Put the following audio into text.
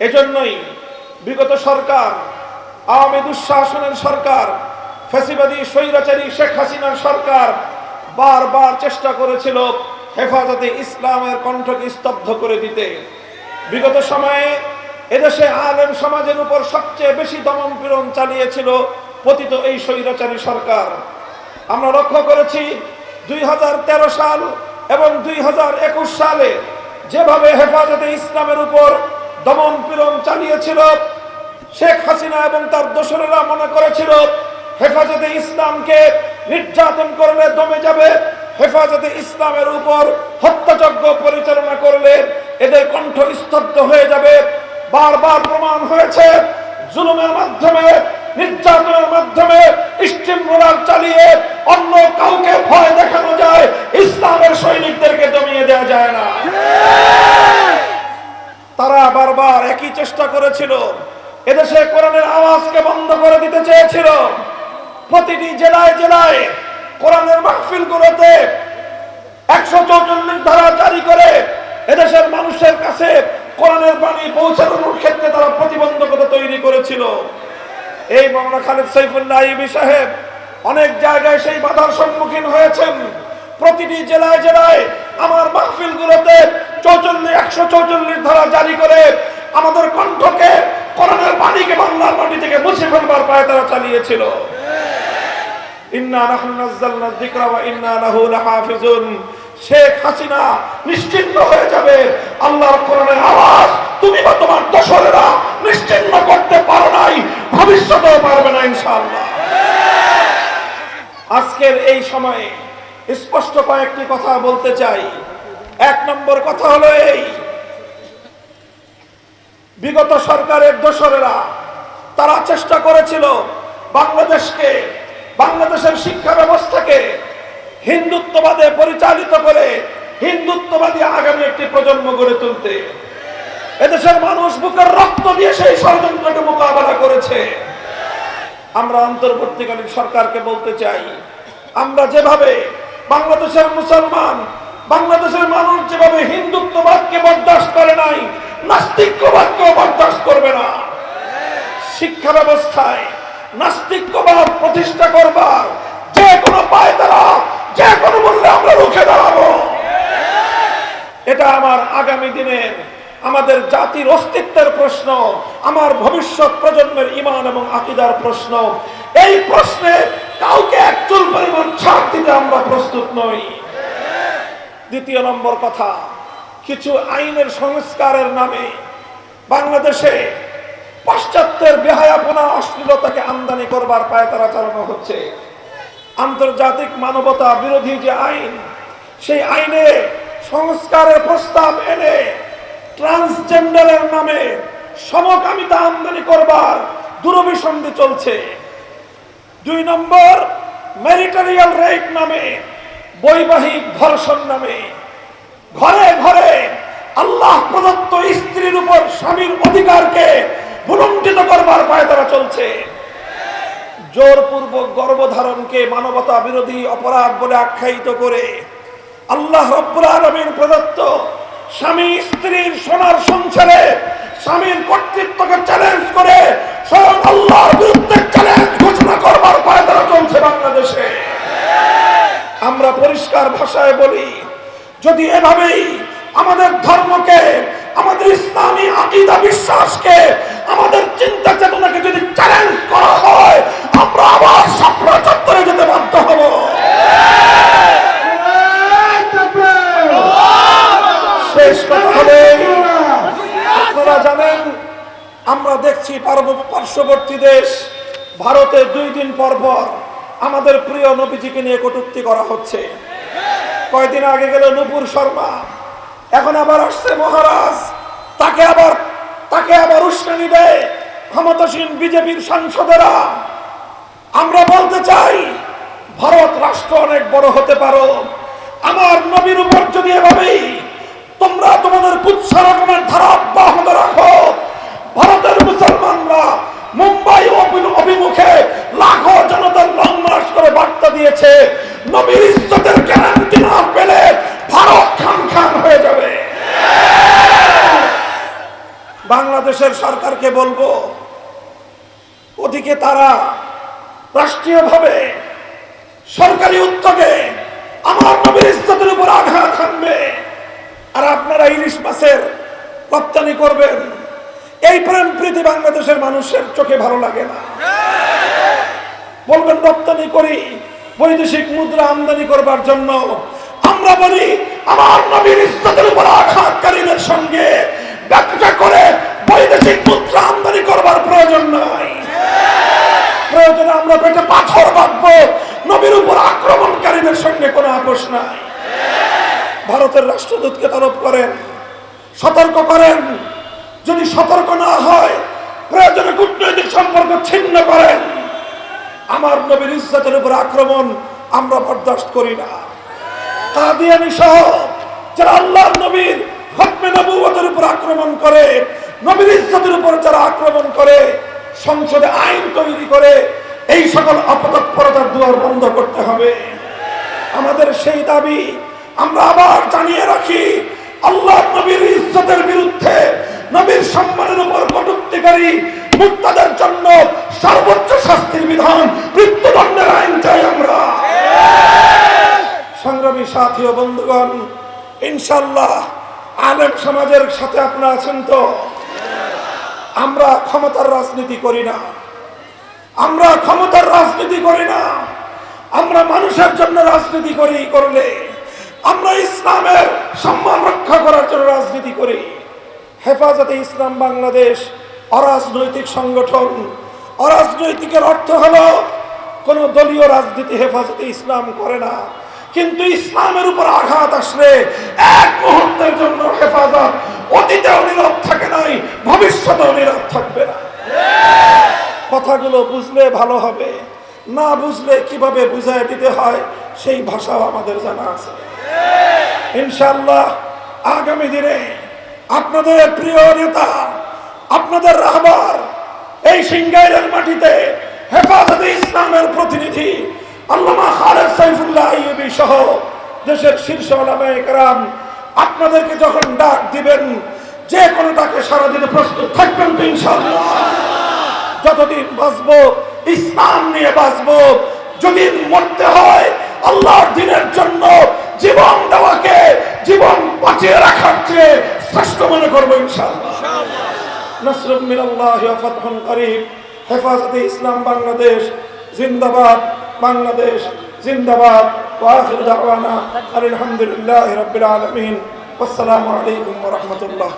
এজন্যই বিগত সরকার, আওয়ামী দুঃশাসনের সরকার, ফ্যাসিবাদী, স্বৈরাচারী শেখ হাসিনার সরকার বারবার চেষ্টা করেছিল হেফাজতে ইসলামের কণ্ঠকে স্তব্ধ করে দিতে। বিগত সময়ে এদেশে আলেম সমাজের উপর সবচেয়ে বেশি দমন পীড়ন চালিয়েছিল পতিত এই স্বৈরাচারী সরকার। আমরা লক্ষ্য করেছি দুই হাজার তেরো সাল এবং দুই হাজার একুশ সালে যেভাবে হেফাজতে ইসলামের উপর দমন চালিয়েছিল শেখ হাসিনা এবং তার দোসরেরা মনে করেছিল, হেফাজতে ইসলামকে নির্যাতন করলে দমে যাবে, হেফাজতে ইসলামের উপর হত্যাযজ্ঞ পরিচালনা করলে এদের কণ্ঠ স্তব্ধ হয়ে যাবে। বারবার প্রমাণ হয়েছে, জুলুমের মাধ্যমে, নির্যাতনের মাধ্যমে স্টিম চালিয়ে অন্য কাউকে ভয় দেখানো যায়, ইসলামের সৈনিকদেরকে দমিয়ে দেওয়া যায় না। তারা বারবার একই চেষ্টা করেছিল। এদেশে কোরআনের আওয়াজকে বন্ধ করে দিতে চেয়েছিল। প্রতিটি জেলায় জেলায় কোরআনের মাহফিল গুলোতে একশো চৌচল্লিশ ধারা জারি করে এদেশের মানুষের কাছে কোরআনের বাণী পৌঁছানোর ক্ষেত্রে তারা প্রতিবন্ধকতা তৈরি করেছিল। এই মামলা খালেদ সাইফুল্লাহ ইবি সাহেব অনেক জায়গায় সেই বাধার সম্মুখীন হয়েছেন। প্রতিটি জেলায় জেলায় আমার মাহফিল গুলোতে চৌচল্লিশ একশো ধারা জারি করে আমাদের কণ্ঠকে করোনার বাণীকে বাংলার মাটি থেকে মুছে ফেলবার পায়ে তারা চালিয়েছিল। শেখ হাসিনা নিশ্চিন্ন হয়ে যাবে। আল্লাহর কোরআনের আওয়াজ তুমি বা তোমার দোসরেরা নিশ্চিন্ন করতে পারো নাই, ভবিষ্যতেও পারবে না ইনশাআল্লাহ। আজকের এই সময়ে স্পষ্ট কয়েকটি কথা বলতে চাই। এক নম্বর কথা হলো এই। বিগত সরকারের দোসরেরা, তারা চেষ্টা করেছিল বাংলাদেশকে, বাংলাদেশের শিক্ষা ব্যবস্থাকে হিন্দুত্ববাদে পরিচালিত করে হিন্দুত্ববাদী আগামী একটি প্রজন্ম গড়ে তুলতে। এদেশের মানুষ বুকের রক্ত দিয়ে সেই ষড়যন্ত্রকে মোকাবেলা করেছে। আমরা অন্তর্বর্তীকালীন সরকারকে বলতে চাই, আমরা যেভাবে বাংলাদেশের মুসলমান বাংলাদেশের মানুষ যেভাবে হিন্দুত্ববাদকে বরদাস্ত করে নাই নাস্তিক্যবাদকেও বরদাস্ত করবে না। শিক্ষা ব্যবস্থায় নাস্তিক্যবাদ প্রতিষ্ঠা করবার যে কোনো পায় তারা যে কোনো মূল্যে আমরা রুখে দাঁড়াবো। এটা আমার আগামী দিনের, আমাদের জাতির অস্তিত্বের প্রশ্ন, আমার ভবিষ্যৎ প্রজন্মের ইমান এবং আকিদার প্রশ্ন। এই প্রশ্নে কাউকে একচুল পরিমাণ ছাড় দিতে আমরা প্রস্তুত নই। দ্বিতীয় নম্বর কথা, কিছু আইনের সংস্কারের নামে বাংলাদেশে পাশ্চাত্যের বেহায়াপনা, অশ্লীলতাকে আমদানি করবার পায়ে তারা চালানো হচ্ছে। আন্তর্জাতিক মানবতা বিরোধী যে আইন, সেই আইনে সংস্কারের প্রস্তাব এনে ট্রান্সজেন্ডারের নামে সমকামিতা আমদানি করবার দুরভিসন্ধি চলছে। দুই নম্বর ম্যারিটারিয়াল রেপ নামে বৈবাহিক ধর্ষণ নামে ঘরে ঘরে আল্লাহ প্রদত্ত স্ত্রীর উপর স্বামীর অধিকারকে ভুলুণ্ঠিত করবার পায়ে তারা চলছে। জোরপূর্বক গর্ভধারণকে মানবতা বিরোধী অপরাধ বলে আখ্যায়িত করে আল্লাহ রব্বুল প্রদত্ত স্বামী স্ত্রীর সোনার সংসারে স্বামীর কর্তৃত্বকে চ্যালেঞ্জ করে স্বয়ং আল্লাহর বিরুদ্ধে চ্যালেঞ্জ ঘোষণা করবার পায়ে তারা চলছে বাংলাদেশে। আমরা পরিষ্কার ভাষায় বলি, যদি এভাবেই আমাদের ধর্মকে, আমাদের ইসলামী আকিদা বিশ্বাসকে, আমাদের চিন্তা চেতনাকে যদি চ্যালেঞ্জ করা হয়, আমরা আবার সাপড়া চত্বরে যেতে বাধ্য হব। শেষ কথা আপনারা জানেন, আমরা দেখছি পার্শ্ববর্তী দেশ ভারতে দুই দিন পর পর আমাদের প্রিয় নবীজিকে নিয়ে কটুক্তি করা হচ্ছে। কয়দিন আগে গেল নুপুর শর্মা। এখন আবার আসছে মহারাজ। তাকে আবার তাকে আবার উস্কানি দেয় ক্ষমতাসীন বিজেপির সাংসদেরা। আমরা বলতে চাই, ভারত রাষ্ট্র অনেক বড় হতে পারো। আমার নবীর উপর যদি এভাবেই তোমরা তোমাদের কুৎসারণের ধারা অব্যাহত রাখো ভারতের মুসলমানরা মুম্বাই অভি- অভিমুখে লাখো জনতার লং মার্চ করে বার্তা দিয়েছে নবীর ইজ্জতের গ্যারান্টি না পেলে ভারত খান খান হয়ে যাবে বাংলাদেশ বাংলাদেশের সরকারকে বলব, ওদিকে তারা রাষ্ট্রীয়ভাবে সরকারি উদ্যোগে আমার নবীর ইজ্জতের উপর আঘাত হানবে। আর আপনারা ইলিশ মাছের রপ্তানি করবেন, এই প্রেম প্রীতি বাংলাদেশের মানুষের চোখে ভালো লাগে না। বলবেন, রপ্তানি করি, বৈদেশিক মুদ্রা আমদানি করবার জন্য। আমরা বলি, আমার নবীর ইজ্জতের উপর আঘাতকারীদের সঙ্গে ব্যবসা করে বৈদেশিক মুদ্রা আমদানি করবার প্রয়োজন নাই প্রয়োজনে আমরা পেটে পাথর বাঁধবো নবীর উপর আক্রমণকারীদের সঙ্গে কোনো আপোষ নাই। ভারতের রাষ্ট্রদূতকে তলব করেন, সতর্ক করেন। যদি সতর্ক না হয়, প্রয়োজনে কূটনৈতিক সম্পর্ক ছিন্ন করেন। আমার নবীর ইজ্জতের উপর আক্রমণ আমরা বরদাস্ত করি না। কাদিয়ানি সহ যারা আল্লাহর নবীর হকমে নবুয়তের উপর আক্রমণ করে, নবীর ইজ্জতের উপর যারা আক্রমণ করে, সংসদে আইন তৈরি করে এই সকল অপতৎপরতার দুয়ার বন্ধ করতে হবে। আমাদের সেই দাবি আমরা আবার জানিয়ে রাখি, আল্লাহ নবীর ইজ্জতের বিরুদ্ধে নবীর সম্মানের উপর কটুক্তিকারী মুক্তাদের জন্য সর্বোচ্চ শাস্তির বিধান মৃত্যুদণ্ডের আইন চাই আমরা। সংগ্রামী সাথী ও বন্ধুগণ ইনশাল্লাহ আলেম সমাজের সাথে আপনারা আছেন তো? আমরা ক্ষমতার রাজনীতি করি না। আমরা ক্ষমতার রাজনীতি করি না। আমরা মানুষের জন্য রাজনীতি করি করলে আমরা ইসলামের সম্মান রক্ষা করার জন্য রাজনীতি করি। হেফাজতে ইসলাম বাংলাদেশ অরাজনৈতিক সংগঠন। অরাজনৈতিকের অর্থ হলো, কোন দলীয় রাজনীতি হেফাজতে ইসলাম করে না। কিন্তু ইসলামের উপর আঘাত আসলে এক মুহূর্তের জন্য হেফাজত অতীতেও নীরব থাকে নাই, ভবিষ্যতেও নীরব কথাগুলো বুঝলে ভালো হবে। না বুঝলে কীভাবে বুঝায় দিতে হয়, সেই ভাষাও আমাদের জানা আছে। ইনশাল্লাহ আগামী দিনে আপনাদের প্রিয় নেতা, আপনাদের রাহবার এই সিঙ্গাইরের মাটিতে হেফাজতে ইসলামের প্রতিনিধি আল্লামা খালেদ সাইফুল্লাহ আইয়ুবী সহ দেশের শীর্ষ ওলামায়ে কেরাম, আপনাদেরকে যখন ডাক দিবেন, যে কোনো ডাকে সারা দিনে প্রস্তুত থাকবেন তো ইনশাল্লাহ যতদিন বাঁচবো ইসলাম নিয়ে বাঁচবো যদি মরতে হয় আল্লাহর দিনের জন্য জীবন দেওয়াকে জীবন বাঁচিয়ে রাখার চেয়ে শ্রেষ্ঠ মনে করব ইনশাআল্লাহ। নসরুম মিনাল্লাহ ওয়া ফাতহুন করিব হেফাজতে ইসলাম বাংলাদেশ জিন্দাবাদ বাংলাদেশ জিন্দাবাদ আলহামদুলিল্লাহি আসসালামু আলাইকুম রাহমাতুল্লাহ।